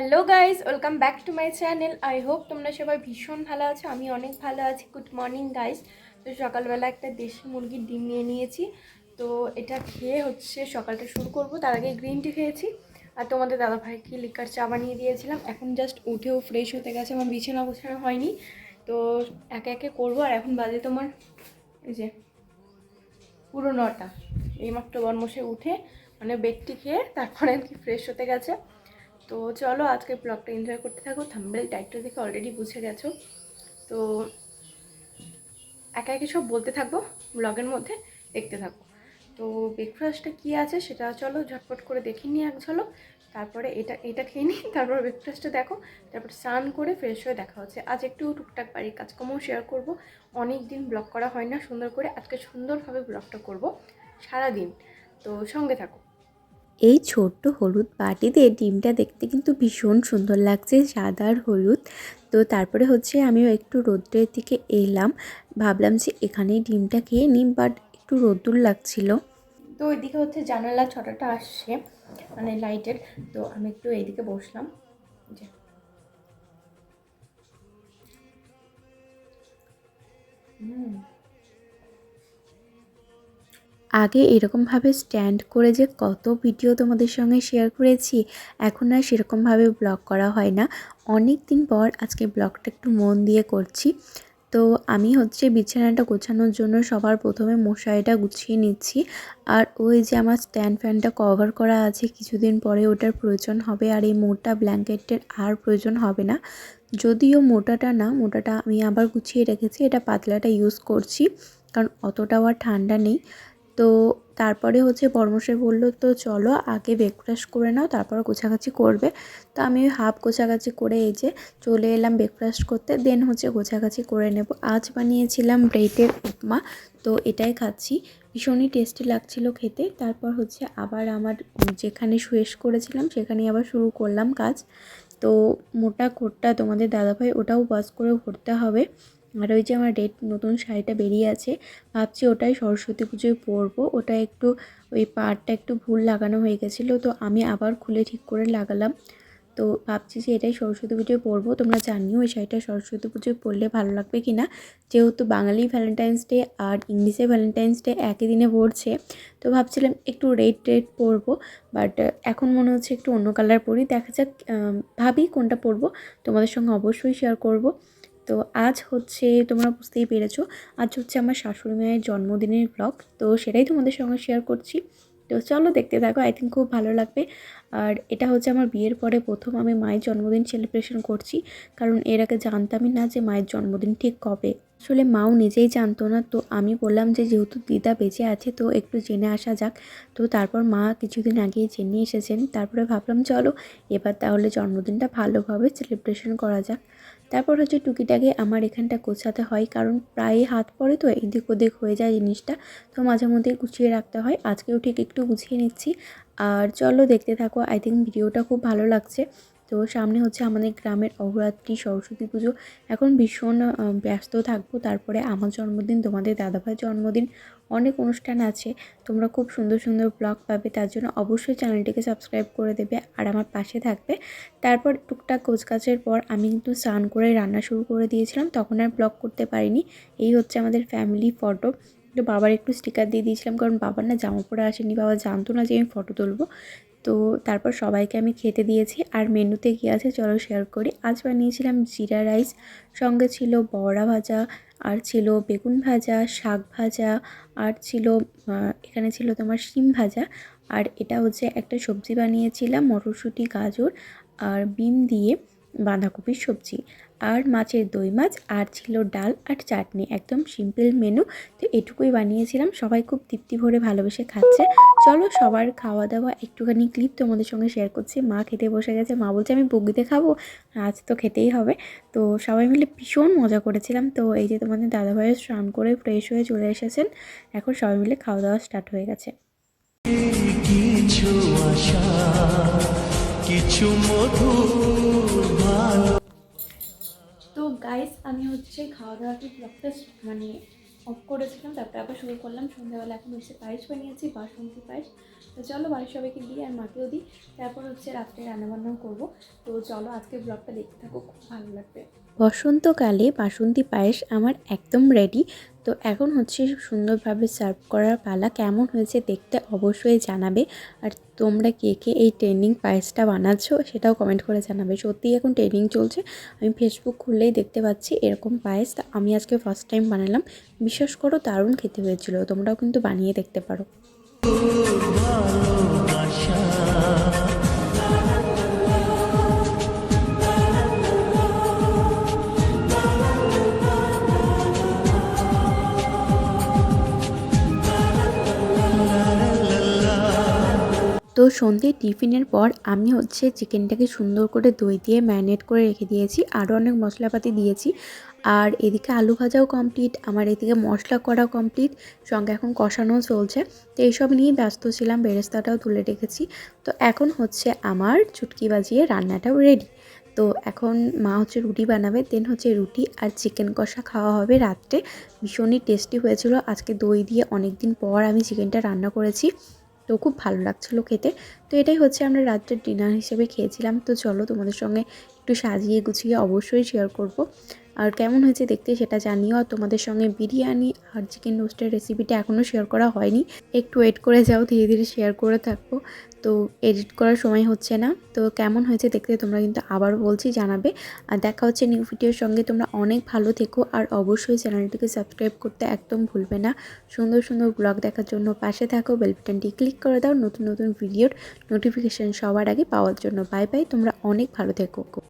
Welcome back to my channel I hope তোমরা সবাই ভীষণ ভালো আছো। আমি অনেক ভালো আছি। গুড মর্নিং গাইস তো সকালবেলা একটা দেশি মুরগির ডিম নিয়ে নিয়েছি। তো এটা খেয়ে হচ্ছে সকালটা শুরু করব। তার আগে গ্রিন টি খেয়েছি। আর তোমাদের দাদাভাইকে লিকার চা বানিয়ে দিয়েছিলাম। এখন জাস্ট উঠেও ফ্রেশ হতে গেছে। আমার বিছানা গোছানো হয়নি। তো একে একে করব। আর এখন বাজে তোমার এই যে পুরো নটা। এইমাত্র বর্মসে উঠে মানে বেডটি খেয়ে তারপরে আর কি ফ্রেশ হতে গেছে। তো চলো আজকে ব্লগটা এনজয় করতে থাকো থাম্বেল টাইটটা দেখে অলরেডি বুঝে গেছো। তো একা একে সব বলতে থাকব ব্লগের মধ্যে দেখতে থাকো। তো ব্রেকফাস্টটা কী আছে সেটা চলো ঝটপট করে দেখে নিই এক ঝলক। তারপরে এটা এটা খেয়ে নিই, তারপর ব্রেকফাস্টটা দেখো। তারপর স্নান করে ফ্রেশ হয়ে দেখা হচ্ছে। আজ একটু টুকটাক বাড়ির কাজকর্মও শেয়ার করব। অনেক দিন ব্লগ করা হয় না সুন্দর করে। আজকে সুন্দরভাবে ব্লগটা করব সারাদিন। তো সঙ্গে থাকো। এই ছোট্ট হলুদ বাটিতে ডিমটা দেখতে কিন্তু ভীষণ সুন্দর লাগছে, সাদা আর হলুদ। তো তারপরে হচ্ছে আমিও একটু রোদ্রের দিকে এলাম, ভাবলাম যে এখানেই ডিমটা খেয়ে নিই বাট একটু রোদ্দুর লাগছিল। তো ওইদিকে হচ্ছে জানালা ছটাটা আসছে মানে লাইটের, তো আমি একটু এইদিকে বসলাম। হুম। আগে এরকমভাবে স্ট্যান্ড করে যে কত ভিডিও তোমাদের সঙ্গে শেয়ার করেছি, এখন আর সেরকমভাবে ব্লগ করা হয় না। অনেক দিন পর আজকে ব্লগটা একটু মন দিয়ে করছি। তো আমি হচ্ছে বিছানাটা গোছানোর জন্য সবার প্রথমে মশারিটা গুছিয়ে নিচ্ছি। আর ওই যে আমার স্ট্যান্ড ফ্যানটা কভার করা আছে, কিছুদিন পরে ওটার প্রয়োজন হবে। আর এই মোটা ব্ল্যাঙ্কেটের আর প্রয়োজন হবে না। যদিও মোটাটা না, মোটাটা আমি আবার গুছিয়ে রেখেছি। এটা পাতলাটা ইউজ করছি, কারণ অতটাও আর ঠান্ডা নেই। তো তারপরে হচ্ছে বর্মশাই বলল, তো চলো আগে ব্রেকফাস্ট করে নাও, তারপর গোছাগাছি করবে। তো আমি হাফ গোছাগাছি করে এই যে চলে এলাম ব্রেকফাস্ট করতে, দেন হচ্ছে গোছাগাছি করে নেব। আজ বানিয়েছিলাম ব্রেডের উপমা, তো এটাই খাচ্ছি। ভীষণই টেস্টি লাগছিল খেতে। তারপর হচ্ছে আবার আমার যেখানে শেষ করেছিলাম সেখানে আবার শুরু করলাম কাজ। তো মোটা কোটটা তোমাদের দাদাভাই, ওটাও বাস করে ভরতে হবে। আর ওই যে আমার রেড নতুন শাড়িটা বেরিয়ে আছে, ভাবছি ওটাই সরস্বতী পুজোয় পরবো। ওটা একটু, ওই পাড়টা একটু ভুল লাগানো হয়ে গেছিল, তো আমি আবার খুলে ঠিক করে লাগালাম। তো ভাবছি যে এটাই সরস্বতী পুজোয় পরবো। তোমরা জানিও এই শাড়িটা সরস্বতী পুজোয় পরলে ভালো লাগবে কি না? যেহেতু বাঙালি ভ্যালেন্টাইন্স ডে আর ইংলিশে ভ্যালেন্টাইন্স ডে একই দিনে পড়ছে, তো ভাবছিলাম একটু রেড রেড পরবো। বাট এখন মনে হচ্ছে একটু অন্য কালার পরি। দেখা যাক ভাবি কোনটা পরবো। তোমাদের সঙ্গে অবশ্যই শেয়ার করব। তো আজ হচ্ছে তোমরা বুঝতেই পেরেছ, আজ হচ্ছে আমার শাশুড়ি মায়ের জন্মদিনের ব্লগ তো সেটাই তোমাদের সঙ্গে শেয়ার করছি। তো চলো দেখতে থাকো আই থিঙ্ক খুব ভালো লাগবে। আর এটা হচ্ছে আমার বিয়ের পরে প্রথম আমি মায়ের জন্মদিন সেলিব্রেশন করছি, কারণ এর আগে জানতামই না যে মায়ের জন্মদিন ঠিক কবে। আসলে মাও নিজেই জানতো না। তো আমি বললাম যে, যেহেতু দিদা বেঁচে আছে, তো একটু জেনে আসা যাক। তো তারপর মা কিছুদিন আগেই জেনে এসেছেন। তারপরে ভাবলাম, চলো, এবার তাহলে জন্মদিনটা ভালোভাবে সেলিব্রেশন করা যাক। তারপর হচ্ছে টুকিটাকে আমার এখানটা গোছাতে হয়, কারণ প্রায় হাত পড়ে তো এদিক ওদিক হয়ে যায় জিনিসটা। তো মাঝে মধ্যেই গুছিয়ে রাখতে হয়। আজকেও ঠিক একটু গুছিয়ে নিচ্ছি। আর চলো, দেখতে থাকো। আই থিঙ্ক ভিডিওটা খুব ভালো লাগছে। তো সামনে হচ্ছে আমাদের গ্রামের অহরাত্রি, সরস্বতী পুজো। এখন ভীষণ ব্যস্ত থাকব। তারপরে আমার জন্মদিন, তোমাদের দাদাভাইয়ের জন্মদিন, অনেক অনুষ্ঠান আছে। তোমরা খুব সুন্দর সুন্দর ব্লগ পাবে। তার জন্য অবশ্যই চ্যানেলটিকে সাবস্ক্রাইব করে দেবে আর আমার পাশে থাকবে। তারপর টুকটাক কোচকাচের পর আমি কিন্তু স্নান করে রান্না শুরু করে দিয়েছিলাম। তখন আর ব্লগ করতে পারিনি। এই হচ্ছে আমাদের ফ্যামিলি ফটো তো বাবার একটু স্টিকার দিয়ে দিয়েছিলাম। কারণ বাবার না জামা পরে আসেনি। বাবা জানতো না যে আমি ফটো তুলবো। তো তারপর সবাইকে আমি খেতে দিয়েছি আর মেনুতে কী আছে চলো শেয়ার করি। আজ বানিয়েছিলাম জিরা রাইস সঙ্গে ছিল বড়া ভাজা, আর ছিল বেগুন ভাজা, শাক ভাজা, আর ছিল এখানে ছিল তোমার শিম ভাজা। আর এটা হচ্ছে একটা সবজি বানিয়েছিলাম, মটরশুঁটি, গাজর, আর বিম দিয়ে। বাঁধাকপির সবজি। আর মাছের দই মাছ, আর ছিল ডাল আর চাটনি। একদম সিম্পল মেনু তো এটুকুই বানিয়েছিলাম। সবাই খুব তৃপ্তি ভরে ভালোবেসে খাচ্ছে। চলো সবার খাওয়া দাওয়া একটুখানি ক্লিপ তোমাদের সঙ্গে শেয়ার করছি। মা খেতে বসে গেছে। মা বলছে, আমি বগিতে খাব? আজ তো খেতেই হবে। তো সবাই মিলে ভীষণ মজা করেছিলাম। তো এই যে তোমাদের দাদাভাইয়ের স্নান করে ফ্রেশ হয়ে চলে এসেছেন। এখন সবাই মিলে খাওয়া দাওয়া স্টার্ট হয়ে গেছে। কিছু আশা কিছু তো গাইস আমি হচ্ছে খাওয়া দাওয়াটি ব্লগটা মানে অফ করেছিলাম, তারপরে আবার শুরু করলাম। সন্ধ্যাবেলা এখন হচ্ছে পায়েস বানিয়েছি, বাসন্তী পায়েস। তো চলো বাড়ির সবাইকে দিই আর মাকেও দিই। তারপর হচ্ছে রাত্রে রান্নাবান্নাও করব। তো চলো আজকে ব্লগটা দেখতে থাকো, খুব ভালো লাগবে। বসন্তকালে বাসন্তী পায়েস আমার একদম রেডি তো এখন হচ্ছে সুন্দরভাবে সার্ভ করার পালা কেমন হয়েছে দেখতে অবশ্যই জানাবে। আর তোমরা কে কে এই ট্রেন্ডিং পায়েসটা বানাচ্ছ সেটাও কমেন্ট করে জানাবে। সত্যিই এখন ট্রেন্ডিং চলছে। আমি ফেসবুক খুললেই দেখতে পাচ্ছি এরকম পায়েস। আমি আজকে ফার্স্ট টাইম বানালাম। বিশ্বাস করো দারুণ খেতে হয়েছিল। তোমরাও কিন্তু বানিয়ে দেখতে পারো। তো সন্ধ্যে টিফিনের পর আমি হচ্ছে চিকেনটাকে সুন্দর করে দই দিয়ে ম্যারিনেট করে রেখে দিয়েছি। আরও অনেক মশলাপাতি দিয়েছি। আর এদিকে আলু ভাজাও কমপ্লিট, আমার এদিকে মশলা করা কমপ্লিট, সঙ্গে এখন কষানোও চলছে। তো এইসব নিয়েই ব্যস্ত ছিলাম, বেরেস্তাটাও তুলে রেখেছি। তো এখন হচ্ছে আমার চুটকি বাজিয়ে রান্নাটাও রেডি তো এখন মা হচ্ছে রুটি বানাবে দেন হচ্ছে রুটি আর চিকেন কষা খাওয়া হবে রাত্রে। ভীষণই টেস্টি হয়েছিল। আজকে দই দিয়ে অনেক দিন পর আমি চিকেনটা রান্না করেছি। তো খুব ভালো লাগছিল খেতে। তো এটাই হচ্ছে আমরা রাত্রের ডিনার হিসেবে খেয়েছিলাম। তো চলো তোমাদের সঙ্গে একটু সাজিয়ে গুছিয়ে অবশ্যই শেয়ার করব। আর কেমন হয়েছে দেখতে সেটা জানিও। আর তোমাদের সঙ্গে বিরিয়ানি আর চিকেন রোস্টের রেসিপিটা এখনও শেয়ার করা হয়নি। একটু ওয়েট করে যাও, ধীরে ধীরে শেয়ার করে থাকব। তো এডিট করার সময় হচ্ছে না। তো কেমন হয়েছে দেখতে তোমরা কিন্তু আবার বলছি জানাবে। আর দেখা হচ্ছে নিউ ভিডিওর সঙ্গে। তোমরা অনেক ভালো থেকো। আর অবশ্যই চ্যানেলটিকে সাবস্ক্রাইব করতে একদম ভুলবে না। সুন্দর সুন্দর ব্লগ দেখার জন্য পাশে থাকো বেল বাটনটি ক্লিক করে দাও। নতুন নতুন ভিডিওর নোটিফিকেশান সবার আগে পাওয়ার জন্য। বাই বাই তোমরা অনেক ভালো থেকো।